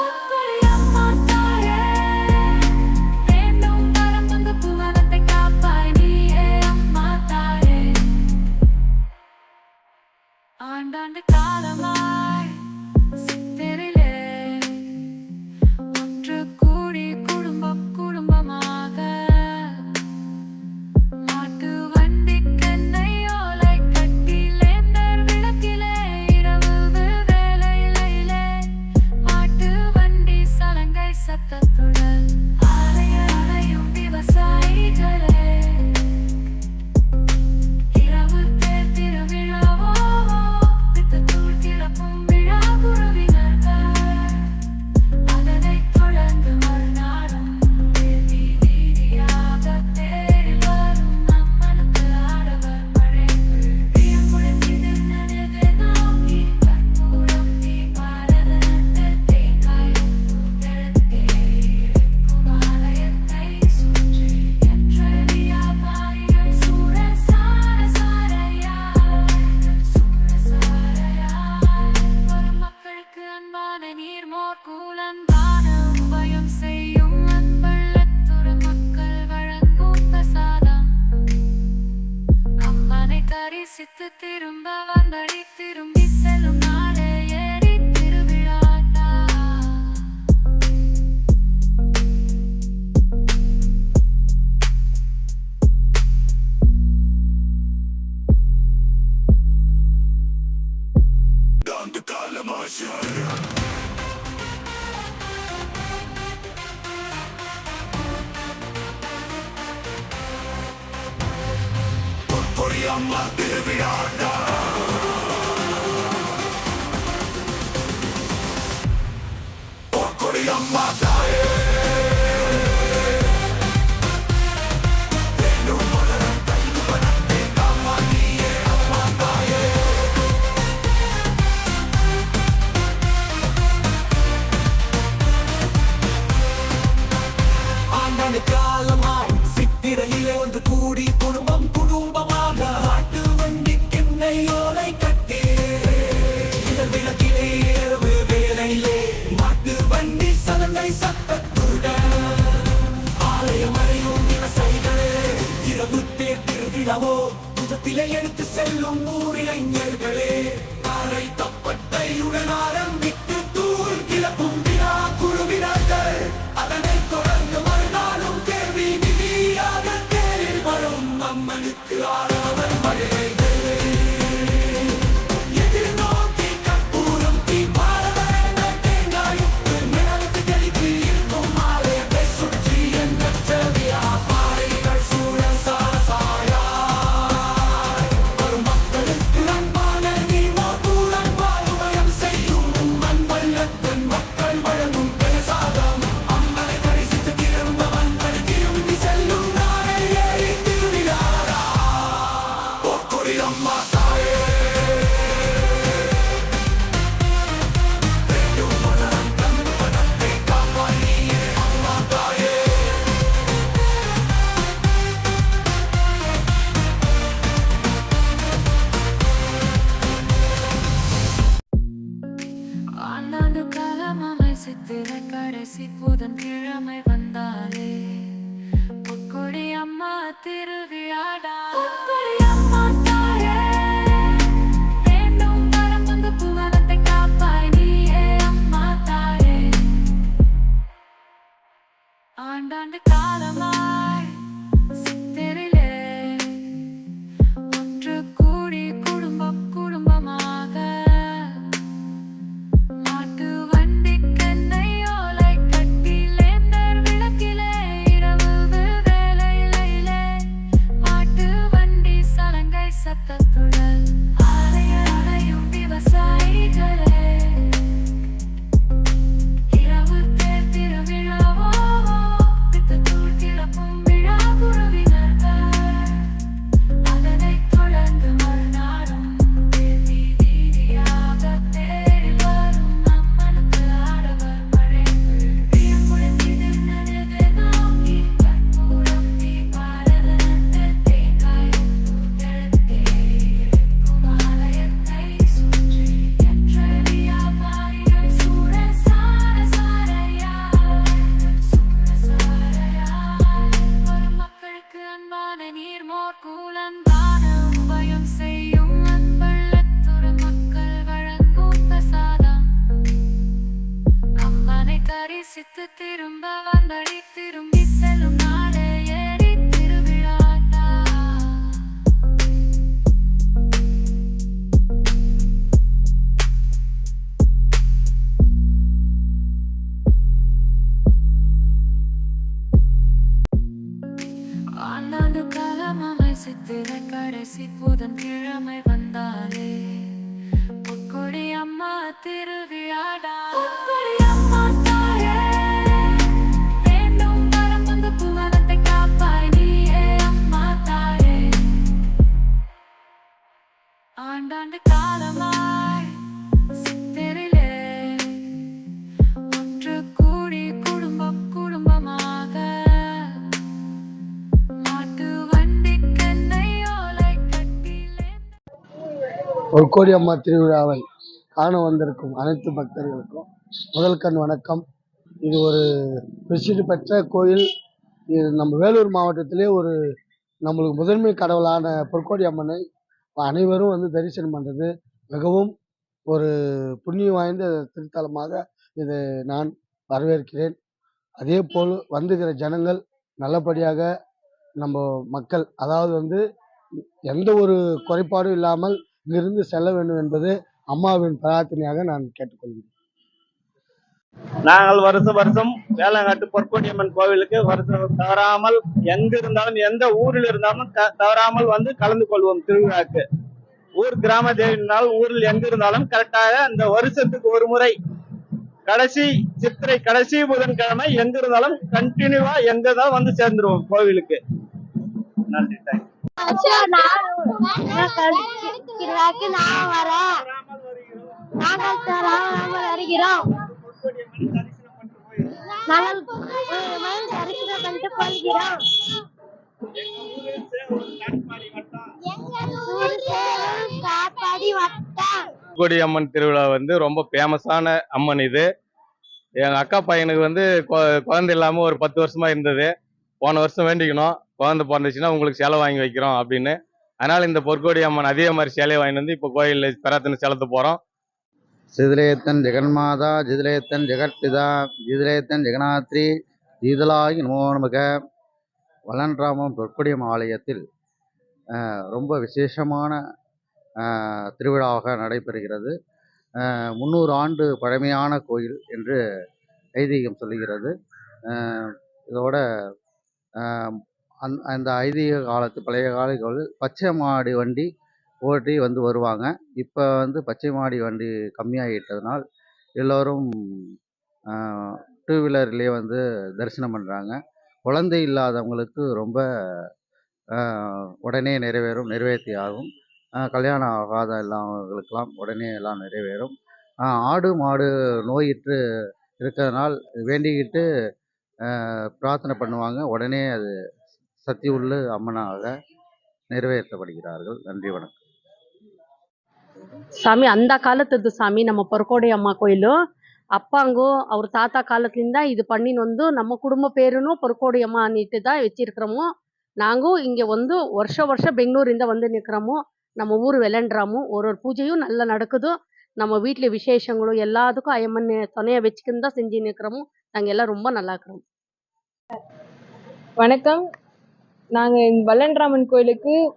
Oh, I'm lucky எடுத்து செல்லும் ஊரிளைஞர்களே அரை தப்பட்டையுடன் ஆரம்ப சித்திர கடைசி புதன் கிழமை வந்தாலே பொற்கொடி அம்மா திருவிழாடா. அம்மா ஆண்டாண்டு காலமா set to parade. கடைசி புதன் கிழமை வந்தாலே. பொற்கொடி அம்மா திருவிழாடா. பொற்கொடி அம்மா தாயே. வேண்டும் வரம் வந்து புவனத்தை காப்பாய் நீயே அம்மா தாயே. ஆண்டாண்டு காலமா ஒரு கோடி அம்மா திருவிழாவை காண வந்திருக்கும் அனைத்து பக்தர்களுக்கும். முதல் கண் வணக்கம். இது ஒரு பிரசித்தி பெற்ற கோயில். இது நம்ம வேலூர் மாவட்டத்திலே ஒரு நம்மளுக்கு முதன்மை கடவுளான பொற்கோடி அம்மனை அனைவரும் வந்து தரிசனம் பண்ணுறது மிகவும் ஒரு புண்ணியம் வாய்ந்த திருத்தலமாக இது நான் வரவேற்கிறேன். அதே போல் வந்துகிற ஜனங்கள் நல்லபடியாக நம்ம மக்கள் அதாவது வந்து எந்த ஒரு குறைபாடும் இல்லாமல் இங்கிருந்து செல்ல வேண்டும் என்பது அம்மாவின் பிரார்த்தனையாக நான் கேட்டுக்கொள்கிறேன். நாங்கள் வருஷம் வருஷம் வேளாங்கட்டு பொற்கொடியம்மன் கோவிலுக்கு வருஷம் தவறாமல் எங்க இருந்தாலும் எந்த ஊரில் இருந்தாலும் த- தவறாமல் வந்து கலந்து கொள்வோம் திருவிழாக்கு. ஊர் கிராம தேவினால் ஊரில் எங்க இருந்தாலும் கரெக்டாக அந்த வருஷத்துக்கு ஒரு முறை கடைசி சித்திரை கடைசி புதன்கிழமை எங்க இருந்தாலும் கண்டினியூவா எங்க தான் வந்து சேர்ந்துருவோம் கோவிலுக்கு. நன்றி தேங்க்யூ திருவிழாக்கு நான் வரேன் நாங்கள் தராமல் வருகிறோம் நாங்கள் மயில் தரிசனம் பண்ணிட்டு போகிறோம் வட்டம். கொடி அம்மன் திருவிழா வந்து ரொம்ப ஃபேமஸான அம்மன் இது. எங்க அக்கா பையனுக்கு வந்து குழந்தை இல்லாம ஒரு பத்து வருஷமா இருந்தது. போன வருஷம் வேண்டிக்கணும். குழந்தை பிறந்துச்சுன்னா உங்களுக்கு செலவு வாங்கி வைக்கிறோம் அப்படின்னு. அதனால இந்த பொற்கோடி அம்மன் அதே மாதிரி சேலையை வாங்கிட்டு வந்து இப்போ கோயிலில் பெறாத்தனை செலுத்த போறோம். சிதிலேத்தன் ஜெகன்மாதா ஜிதிலேத்தன் ஜெகற்பிதா ஜிதிலேத்தன் ஜெகநாத்ரி ஜீதலாகி நமோ நமக. வளன்ராமம் பொற்கொடியம் ஆலயத்தில் ரொம்ப விசேஷமான திருவிழாவாக நடைபெறுகிறது. முந்நூறு ஆண்டு பழமையான கோயில் என்று ஐதீகம் சொல்லுகிறது. இதோட அந் அந்த ஐதீக காலத்து பழைய காலங்களில் பச்சை மாடி வண்டி ஓட்டி வந்து வருவாங்க. இப்போ வந்து பச்சை மாடி வண்டி கம்மியாகிட்டதுனால் எல்லோரும் டூ வீலர்லேயே வந்து தரிசனம் பண்ணுறாங்க குழந்தை இல்லாதவங்களுக்கு ரொம்ப உடனே நிறைவேறும் நிறைவேற்றி ஆகும். கல்யாணம் ஆகாத இல்லாதவங்களுக்கெல்லாம் உடனே எல்லாம் நிறைவேறும். ஆடு மாடு நோயிற்று இருக்கிறதுனால் வேண்டிக்கிட்டு பிரார்த்தனை பண்ணுவாங்க. உடனே அது சக்தி உள்ள அம்மனாக நிறைவேற்றப்படுகிறார்கள். நன்றி வணக்கம். ಸ್ವಾಮಿ ಅಂದ ಕಾಲದದ್ದು ಸ್ವಾಮಿ ನಮ್ಮ ಪರ್ಕೋಡೆ ಅಮ್ಮ ಕೊಯ್ಲು அப்பாங்கோ அவர் தாத்தா காலத்துலேருந்தா இது பண்ணின்னு வந்து நம்ம குடும்ப பேருன்னு பொறுக்கோடியம்மா அன்னிட்டு தான் வச்சிருக்கிறோமோ நாங்களும் இங்கே வந்து வருஷ வருஷம் பெங்களூர்லேருந்து வந்து நிற்கிறோமோ நம்ம ஊர் விளையாண்டுறாமோ ஒரு ஒரு பூஜையும் நல்லா நடக்குதோ நம்ம வீட்டில் விசேஷங்களும் எல்லாத்துக்கும் ஐயம்மன் துணையை வச்சுக்கின்னு தான் செஞ்சு நிற்கிறோமோ நாங்கள் எல்லாம் ரொம்ப நல்லா இருக்கிறோம். வணக்கம். நாங்கள் வல்லன்ராமன் கோயிலுக்கு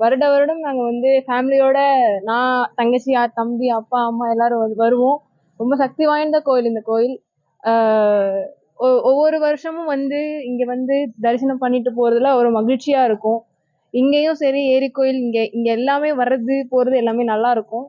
வருட வருடம் நாங்கள் வந்து ஃபேமிலியோட நான் தங்கச்சி தம்பி அப்பா அம்மா எல்லாரும் வருவோம். ரொம்ப சக்தி வாய்ந்த கோயில் இந்த கோயில். ஒ- ஒவ்வொரு வருஷமும் வந்து இங்கே வந்து தரிசனம் பண்ணிட்டு போகிறதுல ஒரு மகிழ்ச்சியாக இருக்கும். இங்கேயும் சரி ஏரி கோயில் இங்கே இங்கே எல்லாமே வர்றது போகிறது எல்லாமே நல்லா இருக்கும்.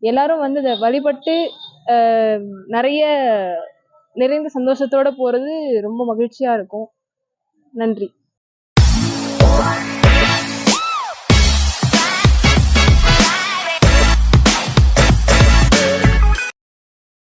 எல்லாரும் வந்து இதை வழிபட்டு நிறைய நிறைந்த சந்தோஷத்தோட போகிறது ரொம்ப மகிழ்ச்சியாக இருக்கும். நன்றி.